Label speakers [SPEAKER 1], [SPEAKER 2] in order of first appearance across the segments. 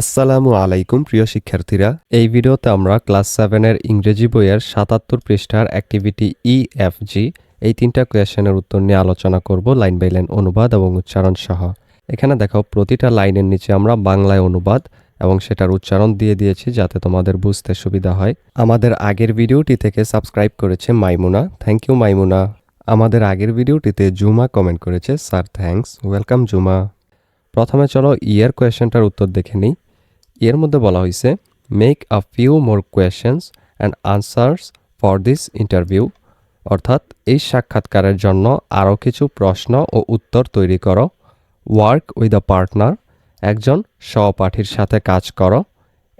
[SPEAKER 1] আসসালামু আলাইকুম, প্রিয় শিক্ষার্থীরা। এই ভিডিওতে আমরা ক্লাস সেভেনের ইংরেজি বইয়ের সাতাত্তর পৃষ্ঠার অ্যাক্টিভিটি ই এফ জি এই তিনটা কোয়েশনের উত্তর নিয়ে আলোচনা করব লাইন বাই লাইন অনুবাদ এবং উচ্চারণ সহ। এখানে দেখো, প্রতিটা লাইনের নিচে আমরা বাংলায় অনুবাদ এবং সেটার উচ্চারণ দিয়ে দিয়েছি যাতে তোমাদের বুঝতে সুবিধা হয়। আমাদের আগের ভিডিওটি থেকে সাবস্ক্রাইব করেছে মাইমুনা। থ্যাংক ইউ মাইমুনা। আমাদের আগের ভিডিওটিতে জুমা কমেন্ট করেছে স্যার থ্যাঙ্কস ওয়েলকাম জুমা। প্রথমে চলো ইয়ার কোয়েশনটার উত্তর দেখে নিই। এর মধ্যে বলা হয়েছে make a few more questions and answers for this interview অর্থাৎ, এই সাক্ষাৎকারের জন্য আরও কিছু প্রশ্ন ও উত্তর তৈরি করো। ওয়ার্ক উইথ আ পার্টনার একজন সহপাঠীর সাথে কাজ করো।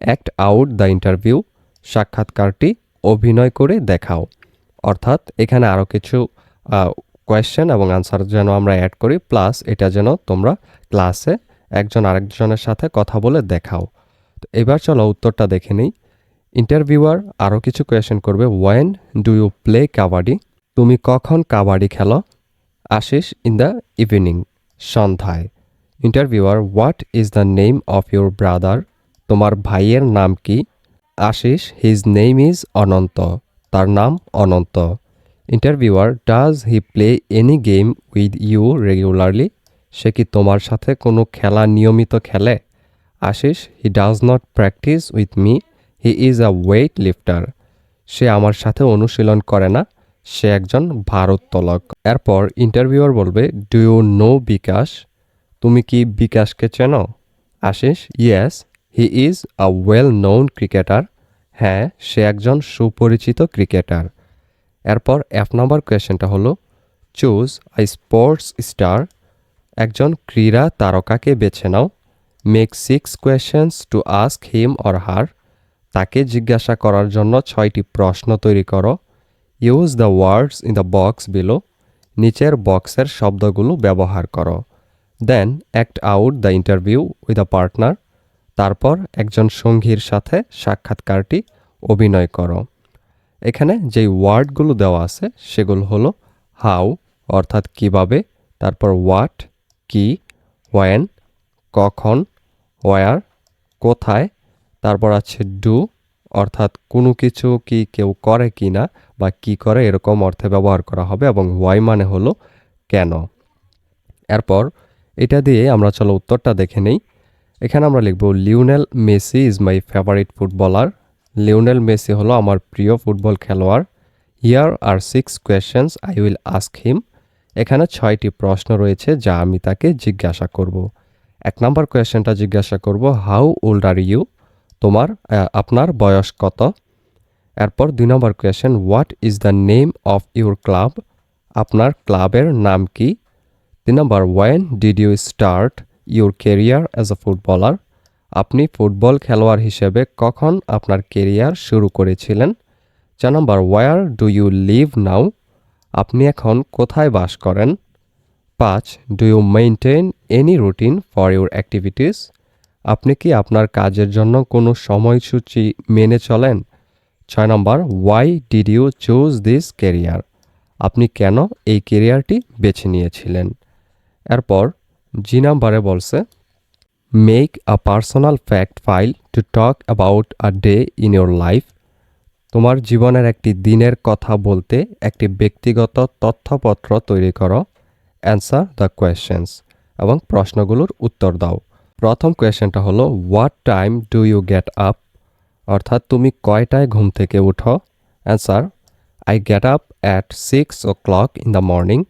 [SPEAKER 1] অ্যাক্ট আউট দ্য ইন্টারভিউ সাক্ষাৎকারটি অভিনয় করে দেখাও। অর্থাৎ, এখানে আরও কিছু কোয়েশ্চেন এবং আনসার যেন আমরা অ্যাড করি প্লাস এটা যেন তোমরা ক্লাসে একজন আরেকজনের সাথে কথা বলে দেখাও। এবার চলো উত্তরটা দেখে নিই। ইন্টারভিউয়ার আরও কিছু কোয়েশন করবে। When do you play kabaddi? তুমি কখন কাবাডি খেলো? আশিস ইন দ্য ইভিনিং সন্ধ্যায়। Interviewer what is the name of your brother তোমার ভাইয়ের নাম কি? Ashis his name is Ananta, তার নাম অনন্ত। Interviewer does he play any game with you regularly সে কি তোমার সাথে কোনো খেলা নিয়মিত খেলে? Ashis he does not practice with me he is a weightlifter সে আমার সাথে অনুশীলন করে না। সে একজন ভারোত্তোলক এরপর ইন্টারভিউয়ার বলবে ডু ইউ নো বিকাশ? তুমি কি বিকাশকে চেনো? Ashish yes he is a well known cricketer হ্যাঁ সে একজন সুপরিচিত ক্রিকেটার এরপর এফ নম্বর কোয়েশ্চেনটা হলো চুজ আই স্পোর্টস স্টার একজন ক্রীড়া তারকাকে বেছে নাও। Make six questions to ask him or her তাকে জিজ্ঞাসা করার জন্য ছয়টি প্রশ্ন তৈরি করো। Use the words in the box below নিচের বক্সের শব্দগুলো ব্যবহার করো। Then act out the interview with a partner তারপর একজন সঙ্গীর সাথে সাক্ষাৎকারটি অভিনয় করো। এখানে যেই ওয়ার্ডগুলো দেওয়া আছে, সেগুলো হলো হাউ অর্থাৎ কীভাবে, তারপর হোয়াট কি ওয়েন কখন ওয়ার কোথায়, তারপর আছে ডু অর্থাৎ কোনো কিছু কি কেউ করে কি না বা কি করে এরকম অর্থে ব্যবহার করা হবে এবং ওয়াই মানে হলো কেন। এরপর এটা দিয়ে আমরা চলো উত্তরটা দেখে নেই। এখানে আমরা লিখব Lionel Messi is my favourite footballer Lionel Messi হলো আমার প্রিয় ফুটবল খেলোয়াড়। Here are six questions I will ask him এখানে ছয়টি প্রশ্ন রয়েছে যা আমি তাকে জিজ্ঞাসা করব। এক নম্বর কোয়েশ্চেনটা জিজ্ঞাসা করব হাউ ওল্ড আর ইউ তোমার আপনার বয়স কত? এরপর দুই নম্বর question what is the name of your club আপনার ক্লাবের নাম কি? তিন নম্বর when did you start your career as a footballer আপনি ফুটবল খেলোয়াড় হিসেবে কখন আপনার কেরিয়ার শুরু করেছিলেন? চার নম্বর where do you live now আপনি এখন কোথায় বাস করেন? পাঁচ do you maintain any routine for your activities আপনি কি আপনার কাজের জন্য কোনো সময়সূচি মেনে চলেন? ছয় নম্বর why did you choose this career আপনি কেন এই কেরিয়ারটি বেছে নিয়েছিলেন? এরপর, জি নাম্বারে বলছে make a personal fact file to talk about a day in your life তোমার জীবনের একটি দিনের কথা বলতে একটি ব্যক্তিগত তথ্যপত্র তৈরি করো। অ্যান্সার দ্য কোয়েশ্চেন্স এবং প্রশ্নগুলোর উত্তর দাও। প্রথম কোয়েশ্চেনটা হলো what time do you get up অর্থাৎ তুমি কয়টায় ঘুম থেকে উঠো? Answer I get up at six o'clock in the morning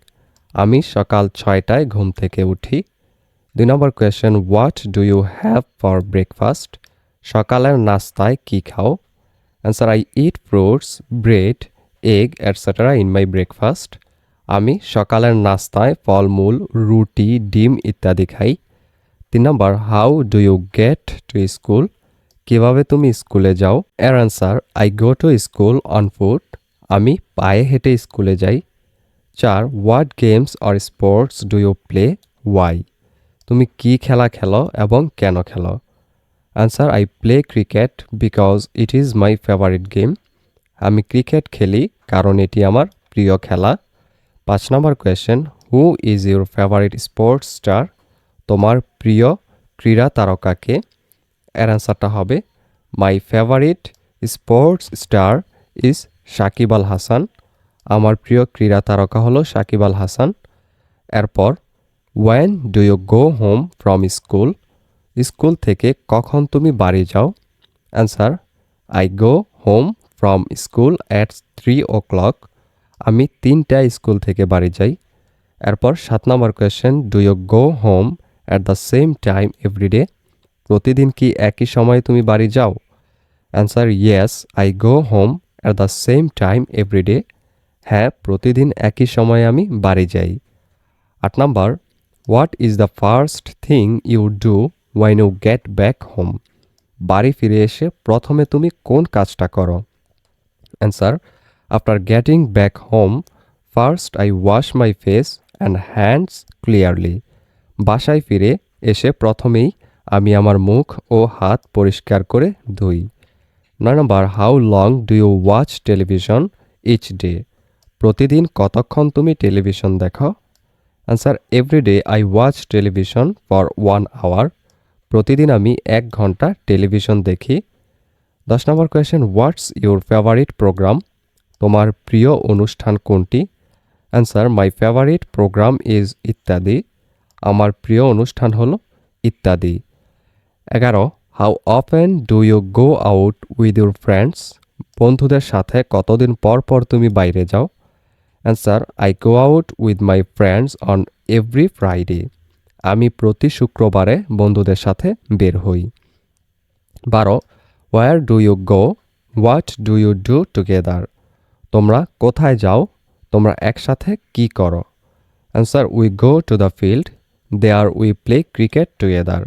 [SPEAKER 1] আমি সকাল ছয়টায় ঘুম থেকে উঠি। দুই নম্বর question what do you have for breakfast সকালের নাস্তায় কী খাও? Answer I eat fruits bread egg et cetera in my breakfast আমি সকালের নাস্তায় ফলমূল, রুটি, ডিম ইত্যাদি খাই। তিন নম্বর how do you get to school কীভাবে তুমি স্কুলে যাও? এর answer I go to school on foot আমি পায়ে হেঁটে স্কুলে যাই। চার what games or sports do you play why তুমি কি খেলা খেলো এবং কেন খেলো? Answer I play cricket because it is my favourite game আমি ক্রিকেট খেলি কারণ এটি আমার প্রিয় খেলা। পাঁচ নম্বর question who is your favourite sports star তোমার প্রিয় ক্রীড়া তারকাকে? এর অ্যান্সারটা হবে my favourite sports star is Shakib Al Hasan. আমার প্রিয় ক্রীড়া তারকা হলো সাকিব আল হাসান। এরপর when do you go home from school school থেকে কখন তুমি বাড়ি যাও? Answer I go home from school at three o'clock আমি তিনটা স্কুল থেকে বাড়ি যাই। এরপর সাত নম্বর question do you go home at the same time every day প্রতিদিন কি একই সময়ে তুমি বাড়ি যাও? Answer yes I go home at the same time every day হ্যাঁ প্রতিদিন একই সময়ে আমি বাড়ি যাই। আট number what is the first thing you do when you get back home বাড়ি ফিরে এসে প্রথমে তুমি কোন কাজটা করো? Answer after getting back home first I wash my face and hands clearly বাসায় ফিরে এসে প্রথমেই আমি আমার মুখ ও হাত পরিষ্কার করে ধুই। নয় নম্বর how long do you watch television each day প্রতিদিন কতক্ষণ তুমি টেলিভিশন দেখো? Answer every day I watch television for one hour প্রতিদিন আমি এক ঘণ্টা টেলিভিশন দেখি। দশ নম্বর question what's your favourite programme তোমার প্রিয় অনুষ্ঠান কোনটি? Answer my favourite programme is Ityadi. আমার প্রিয় অনুষ্ঠান হলো ইত্যাদি। এগারো how often do you go out with your friends বন্ধুদের সাথে কতদিন পর পর তুমি বাইরে যাও? Answer I go out with my friends on every Friday আমি প্রতি শুক্রবারে বন্ধুদের সাথে বের হই। বারো where do you go what do you do together তোমরা কোথায় যাও, তোমরা একসাথে কি করো? Answer we go to the field there we play cricket together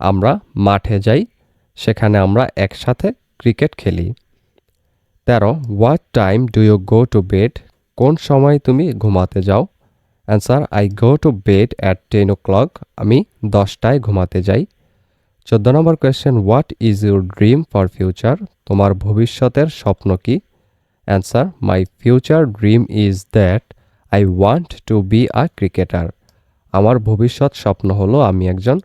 [SPEAKER 1] আমরা মাঠে যাই, সেখানে আমরা একসাথে ক্রিকেট খেলি। তেরো what time do you go to bed কোন সময় তুমি ঘুমাতে যাও? Answer I go to bed at ten o'clock আমি দশটায় ঘুমাতে যাই। চোদ্দ নম্বর question what is your dream for future তোমার ভবিষ্যতের স্বপ্ন কি? Answer my future dream is that I want to be a cricketer আমার ভবিষ্যৎ স্বপ্ন হলো আমি একজন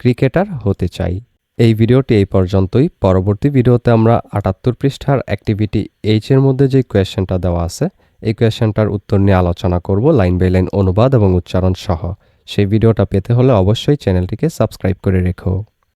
[SPEAKER 1] ক্রিকেটার হতে চাই। এই ভিডিওটি এই পর্যন্তই। পরবর্তী ভিডিওতে আমরা আটাত্তর পৃষ্ঠার অ্যাক্টিভিটি এইচ এর মধ্যে যে কোয়েশ্চেনটা দেওয়া আছে, এই কোয়েশ্চেনটার উত্তর নিয়ে আলোচনা করব লাইন বাই লাইন অনুবাদ এবং উচ্চারণ সহ। সেই ভিডিওটা পেতে হলে অবশ্যই চ্যানেলটিকে সাবস্ক্রাইব করে রেখো।